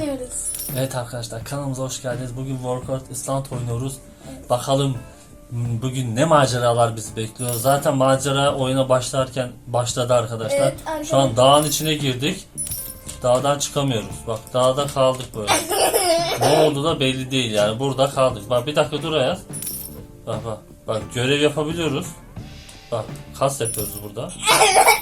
oynuyoruz. Evet arkadaşlar kanalımıza hoş geldiniz. Bugün Workout Island oynuyoruz. Bakalım hmm, bugün ne maceralar bizi bekliyor. Zaten macera oyuna başlarken başladı arkadaşlar. Evet, arkadaşlar. Şu an dağın içine girdik. Dağdan çıkamıyoruz. Bak dağda kaldık böyle. ne oldu da belli değil yani. Burada kaldık. Bak bir dakika dur Ayaz. Bak bak. Bak görev yapabiliyoruz. Bak kas yapıyoruz burada.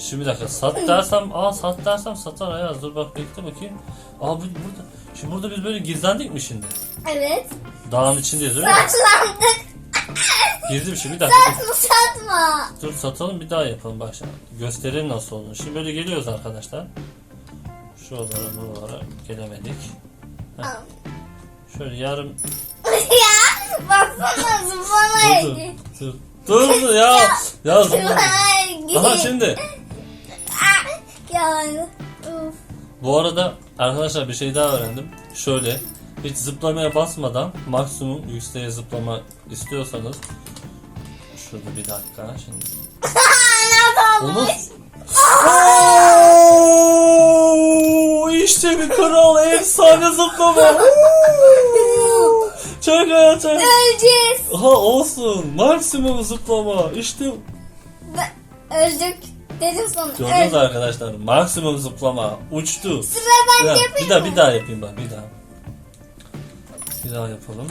Şimdi bir dakika sat dersem aa sat dersem satar Ayaz dur bak bekle bakayım. Aa bu, burada. Şimdi burada biz böyle gizlendik mi şimdi? Evet. Dağın içindeyiz öyle mi? Saçlandık. Girdim şimdi bir dakika. Satma satma. Dur satalım bir daha yapalım bak şimdi. Gösterelim nasıl olduğunu. Şimdi böyle geliyoruz arkadaşlar. Şuralara buralara gelemedik. Heh. Şöyle yarım ya baksana zıplama dur dur dur. Dur ya. Ya zıpla. Aha şimdi. Bu arada arkadaşlar bir şey daha öğrendim. Şöyle hiç zıplamaya basmadan maksimum yükseğe zıplama istiyorsanız şurada bir dakika şimdi. Onu işte bir kral efsane zıplama. Çok iyi çok. Öleceğiz. Aha olsun maksimum zıplama işte Öldük. Dedim sana. gördünüz Öldük. arkadaşlar maksimum zıplama uçtu. Sıra Bir ben daha, yapayım bir daha mı? bir daha yapayım bak bir daha. Bir daha yapalım.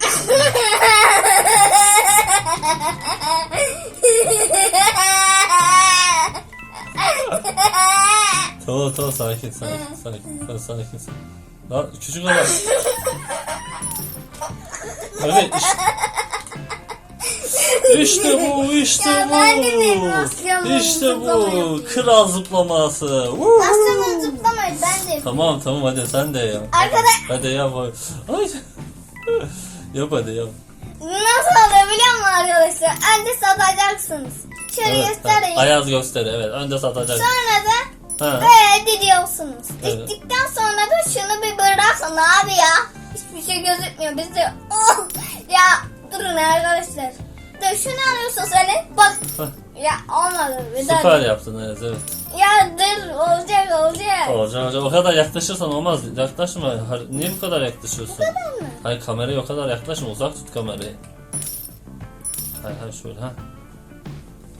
Tamam tamam sakin sakin sakin tamam, sakin. Lan küçük olan. Evet işte. İşte bu işte Ya ben de bu. İşte bu kral zıplaması. Woo! Aslında zıplamayın ben de. Tamam tamam hadi sen de yap. Arkadaş- Hadi yap. Ay. yap hadi yap. Nasıl oluyor biliyor musun arkadaşlar? Önce satacaksınız. Şöyle Evet, göstereyim. tamam. Ayaz göster evet. Önce satacak. Sonra da Ha. böyle didiyorsunuz. Evet. Diktikten sonra da şunu bir bırakın abi ya. Hiçbir şey gözükmüyor. Biz de oh ya durun arkadaşlar. Dur şunu alıyorsun sen. Bak Hah. ya olmadı. Bir daha- Süper yaptın evet evet. Ya dur olacak olacak. Olacak olacak. O kadar yaklaşırsan olmaz. Yaklaşma. Har- Niye bu kadar yaklaşıyorsun? mı? Hayır kameraya o kadar yaklaşma. Uzak tut kamerayı. Hayır hayır şöyle ha.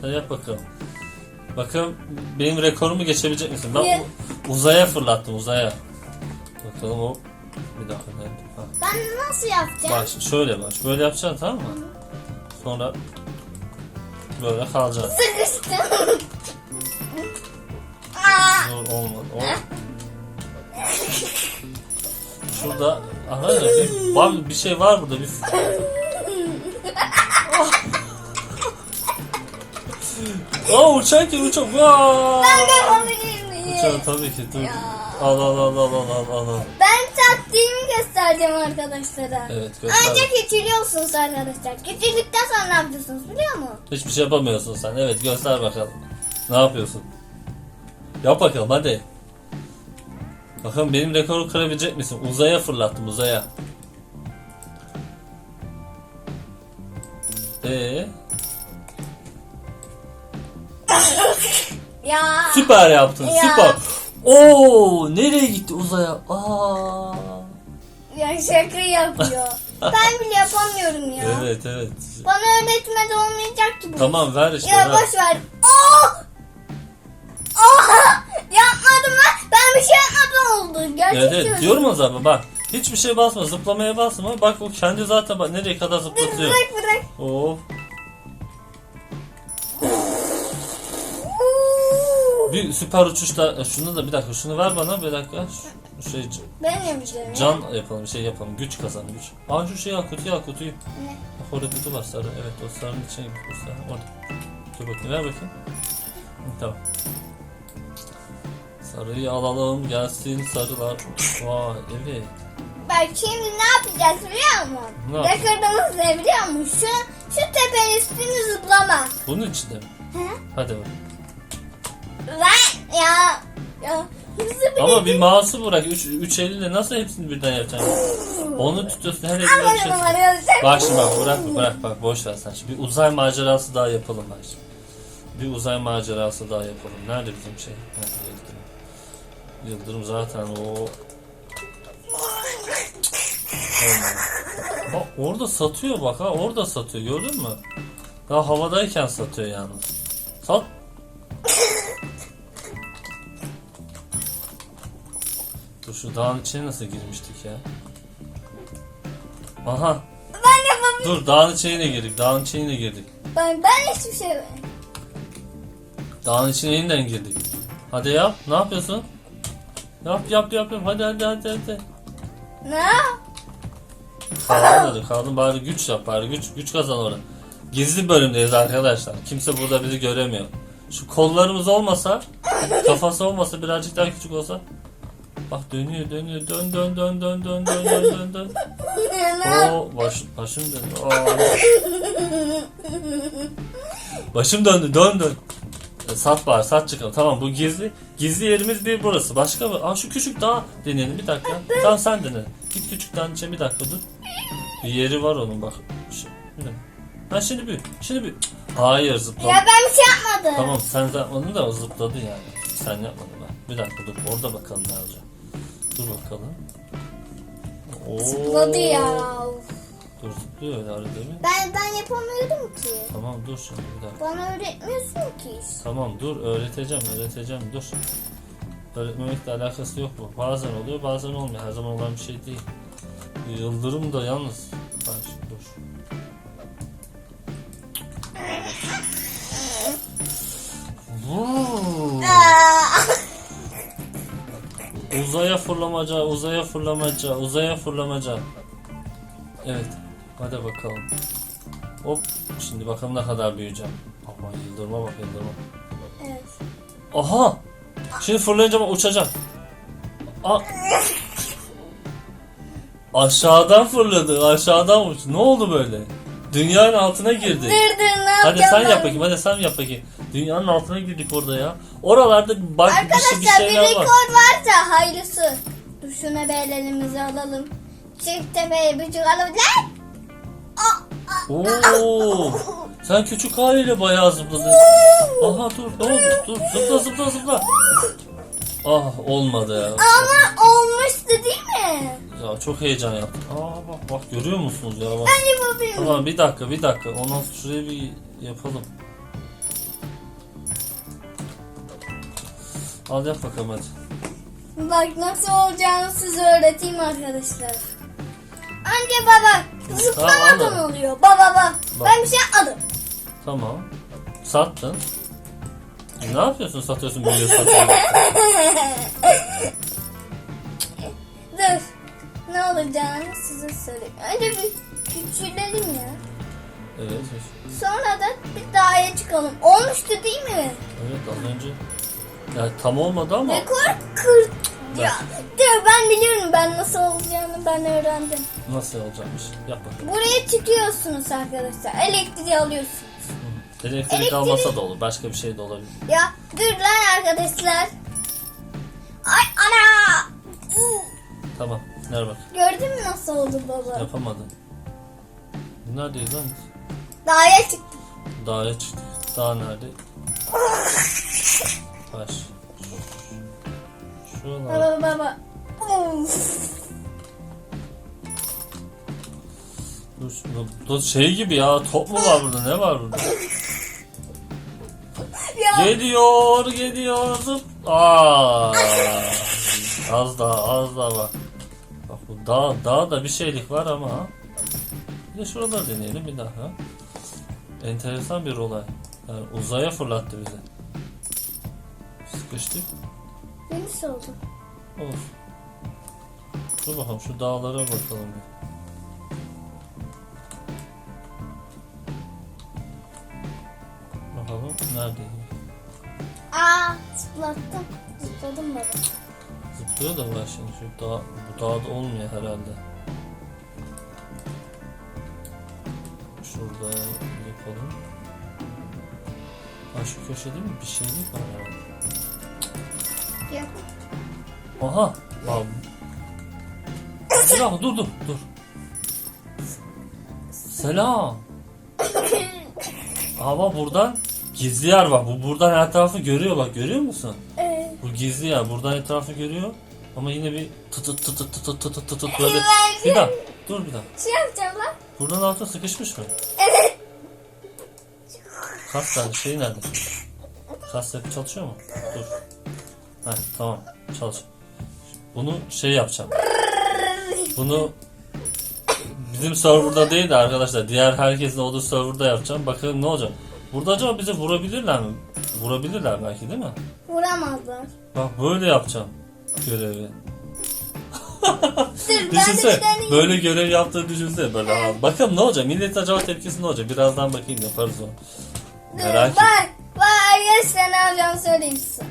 Hadi yap bakalım. Bakalım benim rekorumu geçebilecek misin? Ben Niye? u- uzaya fırlattım uzaya. Bakalım o. Bir dakika. Ha. Ben nasıl yapacağım? Bak şöyle bak. Böyle yapacaksın tamam mı? Sonra böyle. Sıkıştım. Aa, Dur olmadı. O... Şurada aha bir, var, bir şey var burada bir Aa uçak ki uçak. Vaa! ben de yapabilir miyim? Uçak tabii ki dur. Al al al al al al al. Göstereceğim arkadaşlara. Evet göster. Önce küçülüyorsunuz arkadaşlar. Küçüldükten sonra ne yapıyorsunuz biliyor musun? Hiçbir şey yapamıyorsun sen. Evet göster bakalım. Ne yapıyorsun? Yap bakalım hadi. Bakalım benim rekoru kırabilecek misin? Uzaya fırlattım uzaya. Ee, Ya. süper yaptın, Ya. süper. Oo, nereye gitti uzaya? Aa. Şaka yapıyor. ben bile yapamıyorum ya. Evet, evet. Bana öğretmede olmayacak gibi. Tamam ver işte. Ya ver. boş ver. Oh! Oh! Yapmadım ben. Ben bir şey yapmadan oldu. Gerçekten. Evet, evet. Diyorum o zaman bak. Hiçbir şey basma, zıplamaya basma. Bak o kendi zaten bak nereye kadar Dur zıplatıyor. bırak bırak. Oh. Bir süper uçuşta şunu da bir dakika şunu ver bana bir dakika. Şey Ben yapacağım. can yapalım şey yapalım güç kazan güç. Aa şu şey al kutuyu al kutuyu. Ne? Bak orada kutu var sarı evet o sarının içine git bu sarı orada. Dur bakayım ver bakayım. Hı, Tamam. Sarıyı alalım gelsin sarılar. Vay evet. Bak şimdi ne yapacağız biliyor musun? Ne yapacağız? Rekordumuz ne biliyor musun? Şu, şu tepenin üstünü zıplama. Bunun içinde mi? He? Hadi bakalım. Lan ya. Ya. Ama bir mouse'u bırak. 3 üç elle nasıl hepsini birden yapacaksın? Onu tutuyorsun her eline bir şey. Bak şimdi bak bırak bırak bak boş ver sen. Şimdi bir uzay macerası daha yapalım bak şimdi. Bir uzay macerası daha yapalım. Nerede bizim şey? Nerede geldik? Yıldırım zaten o. Bak orada satıyor bak ha orada satıyor gördün mü? Daha havadayken satıyor yalnız. Sat. Şu dağın içine nasıl girmiştik ya? Aha Ben yapamıyorum. dur dağın içine girdik dağın içine girdik. Ben, ben hiçbir şey Dağın içine yeniden girdik. Hadi yap ne yapıyorsun? Yap yap yap yap hadi hadi hadi hadi. Ne? Kaldın hadi kaldın bari güç yap bari güç güç kazan orada. Gizli bölümdeyiz arkadaşlar. Kimse burada bizi göremiyor. Şu kollarımız olmasa, kafası olmasa birazcık daha küçük olsa. Bak dönüyor dönüyor dön dön dön dön dön dön dön dön dön. Oo baş, başım döndü. Aa. Başım döndü dön dön. E, sat var sat çıkalım. Tamam bu gizli. Gizli yerimiz bir burası. Başka mı? Aa şu küçük dağ deneyelim bir dakika. Tamam sen dene. Git küçük dağın içine bir dakika dur. Bir yeri var onun bak. Dakika. Ha şimdi bir. Şimdi bir. Hayır zıpladı. Ya ben bir şey yapmadım. Tamam sen yapmadın da zıpladı yani. Sen yapmadın ben. Bir dakika dur orada bakalım ne olacak. Dur bakalım. Oo. Zıpladı ya. Dur zıplıyor öyle arada bir. Ben ben yapamıyorum ki. Tamam dur şimdi bir dakika. Bana öğretmiyorsun ki. Tamam dur öğreteceğim öğreteceğim dur. Öğretmemekle alakası yok bu. Bazen oluyor bazen olmuyor. Her zaman olan bir şey değil. Yıldırım da yalnız. Bak şimdi dur. Vuu. Uzaya fırlamaca, uzaya fırlamaca, uzaya fırlamaca. Evet. Hadi bakalım. Hop. Şimdi bakalım ne kadar büyüyeceğim. Aman yıldırıma bak yıldırıma. evet. Aha! Şimdi fırlayınca ben uçacağım. A aşağıdan fırladı, aşağıdan uç. Ne oldu böyle? Dünyanın altına girdi. Dur dur ne Hadi yapacağım sen ben? yap bakayım, hadi sen yap bakayım. Dünyanın altına girdik orada ya. Oralarda bak bir, şey- bir Arkadaşlar bir şeyler var. rekor varsa hayırlısı. Dur şuna bir ellerimizi alalım. Çift tepeye bir çıkalım. Lan! Oo! Sen küçük haliyle bayağı zıpladın. Aha dur, ne oldu? Dur, zıpla zıpla zıpla. Ah olmadı. Ama olmuştu değil mi? Ya çok heyecan yaptım. Aa bak bak görüyor musunuz ya bak. Ben yapabilirim. Tamam bir dakika bir dakika. Ondan sonra şuraya bir yapalım. Al yap bakalım hadi. Bak nasıl olacağını size öğreteyim arkadaşlar. Anne baba zıplamadan Tamam, oluyor. Baba bak. Bak. Ben bir şey yapmadım. Tamam. Sattın. Ne yapıyorsun satıyorsun biliyor satıyorsun. Dur. Ne olacağını size söyleyeyim. Önce bir küçülelim ya. Evet. Sonra da bir dağa çıkalım. Olmuştu değil mi? Evet az önce. Ya tam olmadı ama. Rekor kır. Ya, dur ben biliyorum ben nasıl olacağını ben öğrendim. Nasıl olacakmış? Yap bakalım. Buraya çıkıyorsunuz arkadaşlar. Elektriği alıyorsunuz. Elektrik Elektrik- almasa da olur. Başka bir şey de olabilir. Ya dur lan arkadaşlar. Ay ana. Tamam. Ver bak. Gördün mü nasıl oldu baba? Yapamadın. Neredeyiz lan? Dağa çıktım. Dağa çıktık. Dağ nerede? Baş. Şuralar. Baba baba. Dur, şey gibi ya top mu var burada ne var burada? Ya, Geliyor geliyor zıp. Aa, az daha az daha bak. Bak bu dağ, dağda bir şeylik var ama. Bir de şuraları deneyelim bir daha. Enteresan bir olay. Yani uzaya fırlattı bizi. Sıkıştık. Deniz oldu. Of. Dur bakalım şu dağlara bakalım bir. Neredeyim? Aa zıplattım. Zıpladım baba. Zıplıyor da var şimdi şu dağ, bu dağda olmuyor herhalde. Şurada yapalım. Ha şu köşede mi bir şeylik var herhalde. Yok. Aha! Bir dakika dur dur dur. Selam. Ama buradan gizli yer var. Bu buradan her tarafı görüyor bak görüyor musun? Ee, Bu gizli ya. Buradan etrafı görüyor. Ama yine bir tut tut tut tut tut tut tut tut böyle. Ben- Bir dakika. Dur bir dakika. Şey yapacağım lan. Buradan altına sıkışmış mı? Evet. Kas tane şey nerede? Kas çalışıyor mu? Dur. Heh, tamam çalış. Bunu şey yapacağım. Bunu bizim serverda değil de arkadaşlar diğer herkesin olduğu serverda yapacağım. Bakalım ne olacak. Burada acaba bizi vurabilirler mi? Vurabilirler belki değil mi? Vuramazlar. Bak böyle yapacağım görevi. Dur ben de bir Düşünsene deneyeyim. böyle görev yaptığını düşünsene böyle. ha. Bakalım ne olacak? Millet acaba tepkisi ne olacak? Birazdan bakayım yaparız onu. Dur, Merak et. bak. Bak arkadaşlar ne yapacağım söyleyeyim size.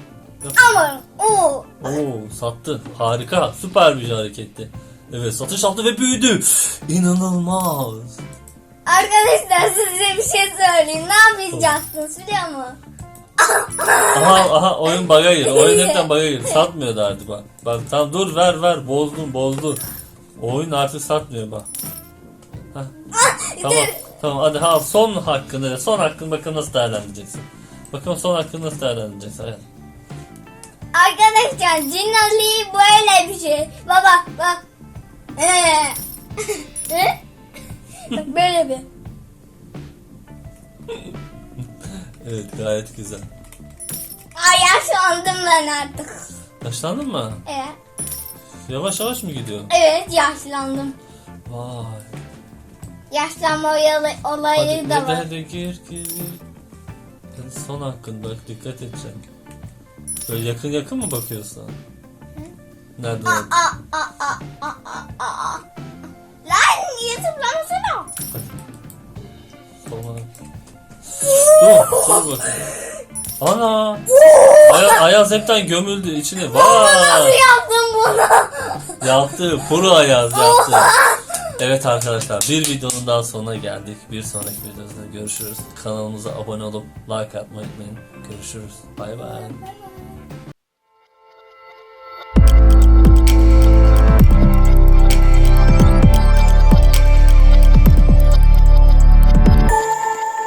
Ama o. Oo sattın. Harika. Süper bir hareketti. Evet satış aldı ve büyüdü. İnanılmaz. Arkadaşlar size bir şey söyleyeyim. Ne yapacaksınız biliyor musun? Aha aha oyun bug'a girdi. Oyun hepten bug'a girdi. Satmıyordu artık bak. Bak tamam dur ver ver. Bozdun bozdun. Oyun artık satmıyor bak. Heh. Tamam tamam hadi ha son hakkını son hakkını bakalım nasıl değerlendireceksin. Bakalım son hakkını nasıl değerlendireceksin. Hadi. Arkadaşlar Cin böyle bir şey. Baba bak. Ee. Bak böyle bir. Evet gayet güzel. Ay yaşlandım ben artık. Yaşlandın mı? Evet. Yavaş yavaş mı gidiyor? Evet yaşlandım. Vay. Yaşlanma olayı, olayı Hadi da var. hadi gir gir gir. Hadi son hakkın bak dikkat edeceksin. Böyle yakın yakın mı bakıyorsun? Nerede? Aa, aa, aa, aa, aa, aa. Lan YouTube'lamasana. Soluna. Dur, dur bakayım. Ana! Aya, Ayaz hepten gömüldü içine. Vay! yaptın bunu? Yaptı. Puru Ayaz yaptı. Evet arkadaşlar bir videonun daha sonuna geldik. Bir sonraki videoda görüşürüz. Kanalımıza abone olup like atmayı unutmayın. Görüşürüz. Bay bay.